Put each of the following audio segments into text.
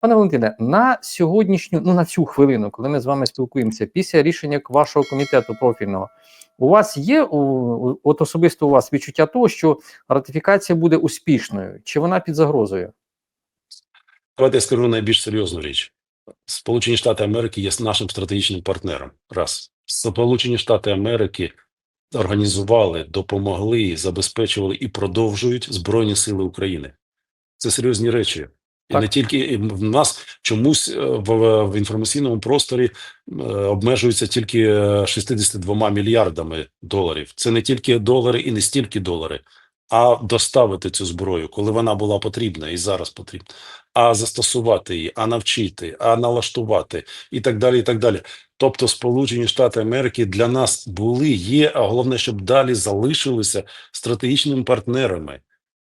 Пане Валентине, на сьогоднішню, ну на цю хвилину, коли ми з вами спілкуємося, після рішення вашого комітету профільного, у вас є от особисто у вас відчуття того, що ратифікація буде успішною, чи вона під загрозою? Давайте я скажу найбільш серйозну річ. Сполучені Штати Америки є нашим стратегічним партнером. Раз. Сполучені Штати Америки організували, допомогли, забезпечували і продовжують Збройні Сили України. Це серйозні речі. І Так. не тільки в нас чомусь е, в, в інформаційному просторі е, обмежується тільки е, 62 мільярдами доларів. Це не тільки долари і не стільки долари, а доставити цю зброю, коли вона була потрібна і зараз потрібна, а застосувати її, а навчити, а налаштувати і так далі. І так далі. Тобто, Сполучені Штати Америки для нас були, є, а головне, щоб далі залишилися стратегічними партнерами.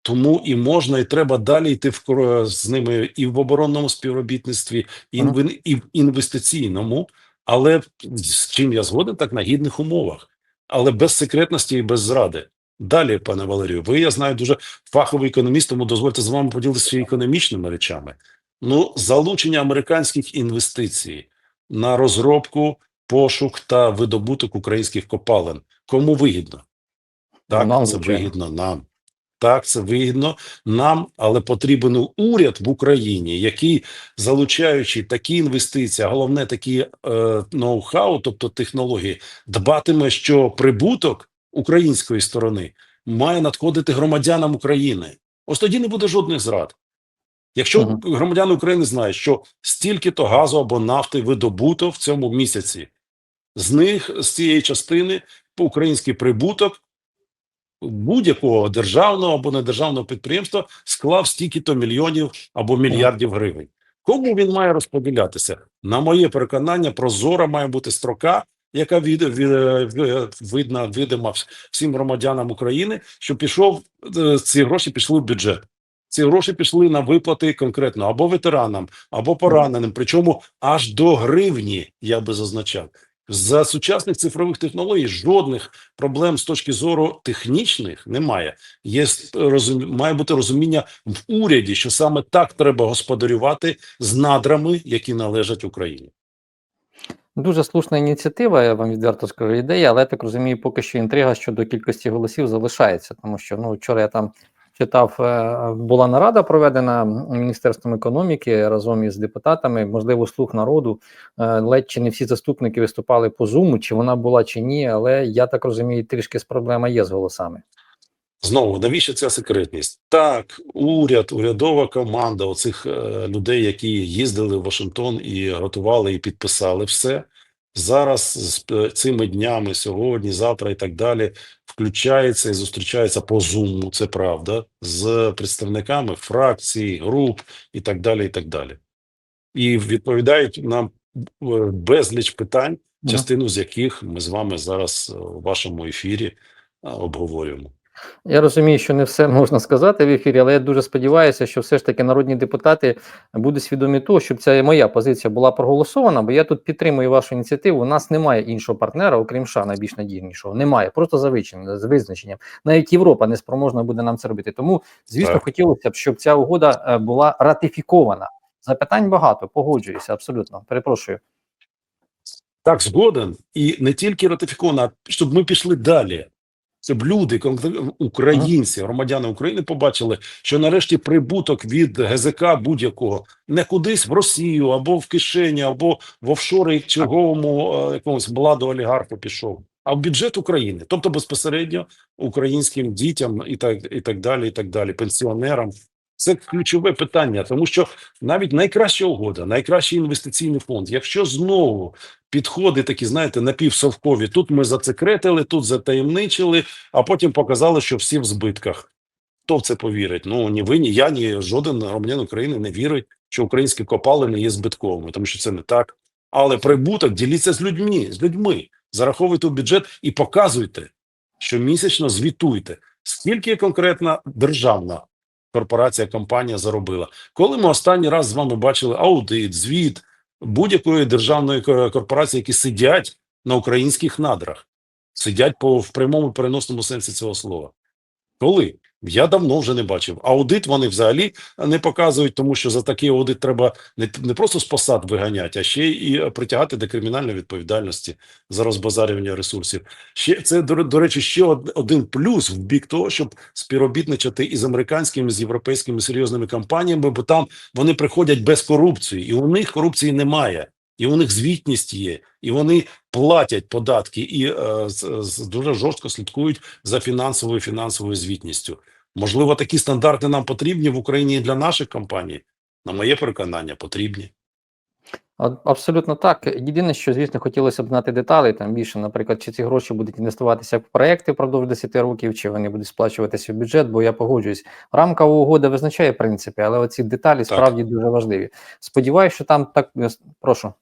Тому і можна, і треба далі йти в з ними і в оборонному співробітництві, і, в, і в інвестиційному, але з чим я згоден, так на гідних умовах, але без секретності і без зради. Далі, пане Валерію, ви я знаю дуже фаховий економіст, тому дозвольте з вами поділитися економічними речами. Ну, залучення американських інвестицій на розробку, пошук та видобуток українських копалин. Кому вигідно? Так, Нам, це вигідно нам. Так, це вигідно нам, але потрібен уряд в Україні, який, залучаючи такі інвестиції, а головне такі е, ноу-хау, тобто технології, дбатиме, що прибуток української сторони має надходити громадянам України. Ось тоді не буде жодних зрад. Якщо Мгм. громадяни України знають, що стільки-то газу або нафти видобуто в цьому місяці, з них з цієї частини український прибуток будь-якого державного або недержавного підприємства склав стільки-то мільйонів або мільярдів гривень. Кому він має розподілятися? На моє переконання, прозора має бути строка, яка від, від, від- видна видима всім громадянам України, що пішов е, ці гроші пішли в бюджет. Ці гроші пішли на виплати конкретно або ветеранам, або пораненим, причому аж до гривні, я би зазначав. За сучасних цифрових технологій жодних проблем з точки зору технічних немає. Є розум... має бути розуміння в уряді, що саме так треба господарювати з надрами, які належать Україні. Дуже слушна ініціатива, я вам відверто скажу ідея, але я так розумію, поки що інтрига щодо кількості голосів залишається, тому що ну вчора я там читав, е, була нарада проведена Міністерством економіки разом із депутатами, можливо, слух народу. Е, Ледь чи не всі заступники виступали по зуму, чи вона була чи ні, але я так розумію, трішки з проблема є з голосами. Знову навіщо ця секретність? Так, уряд, урядова команда оцих е, людей, які їздили в Вашингтон і готували і підписали все. Зараз з е, цими днями, сьогодні, завтра і так далі, включається і зустрічається по Zoom, це правда, з представниками фракцій, груп і так далі. І так далі. І відповідають нам е, безліч питань, частину з яких ми з вами зараз е, у вашому ефірі обговорюємо. Я розумію, що не все можна сказати в ефірі, але я дуже сподіваюся, що все ж таки народні депутати будуть свідомі того, щоб ця моя позиція була проголосована, бо я тут підтримую вашу ініціативу. У нас немає іншого партнера, окрім США, найбільш надійнішого. Немає, просто за визначенням, з визначенням. Навіть Європа не спроможна буде нам це робити. Тому, звісно, Так. хотілося б, щоб ця угода е, була ратифікована. Запитань багато, погоджуюся абсолютно. Перепрошую. Так, згоден. І не тільки ратифікована, щоб ми пішли далі. Щоб люди, конкретно українці, громадяни України побачили, що нарешті прибуток від ГЗК будь-якого не кудись в Росію або в кишені, або в офшори черговому е, якомусь владу олігарху пішов, а в бюджет України, тобто безпосередньо українським дітям і так, і так далі, і так далі, пенсіонерам. Це ключове питання, тому що навіть найкраща угода, найкращий інвестиційний фонд, якщо знову підходи такі, знаєте, напівсовкові, тут ми зацекретили, тут затаємничили, а потім показали, що всі в збитках. Хто в це повірить? Ну ні ви, ні я, ні жоден громадян України не вірить, що українські копалини є збитковими, тому що це не так. Але прибуток діліться з людьми, з людьми, зараховуйте в бюджет і показуйте, що місячно звітуйте, скільки конкретна державна корпорація, компанія заробила. Коли ми останній раз з вами бачили аудит, звіт будь-якої державної корпорації, які сидять на українських надрах, сидять по в прямому переносному сенсі цього слова. Коли? Я давно вже не бачив. Аудит вони взагалі не показують, тому що за такий аудит треба не, не просто з посад виганяти, а ще і е, притягати до кримінальної відповідальності за розбазарювання ресурсів. Ще це до, до речі, ще один плюс в бік того, щоб співробітничати із американськими з європейськими серйозними компаніями, бо там вони приходять без корупції, і у них корупції немає. І у них звітність є, і вони платять податки і е, з, дуже жорстко слідкують за фінансовою фінансовою звітністю. Можливо, такі стандарти нам потрібні в Україні і для наших компаній. На моє переконання, потрібні. Абсолютно так. Єдине, що, звісно, хотілося б знати деталі там більше, наприклад, чи ці гроші будуть інвестуватися в проекти впродовж 10 років, чи вони будуть сплачуватися в бюджет, бо я погоджуюсь. Рамкова угода визначає принципи, але оці деталі справді дуже важливі. Сподіваюся, що там так прошу.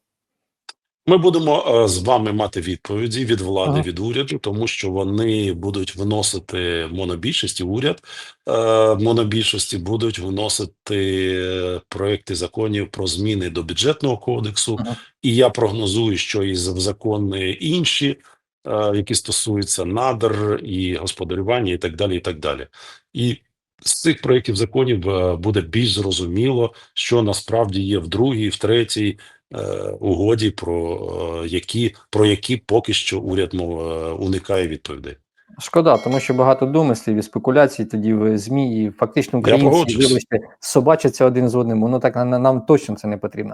Ми будемо е, з вами мати відповіді від влади, Ага. від уряду, тому що вони будуть виносити монобільшості. Уряд е, монобільшості будуть виносити е, проекти законів про зміни до бюджетного кодексу. Ага. І я прогнозую, що і в закони інші, які стосуються надр і господарювання, і так далі. І так далі. І з цих проєктів законів буде більш зрозуміло, що насправді є в другій, в третій угоді, про е, які про які поки що уряд мов, е, уникає відповідей. Шкода, тому що багато домислів і спекуляцій тоді в ЗМІ, і фактично українці, вибачте, собачаться один з одним. Воно так на- нам точно це не потрібно.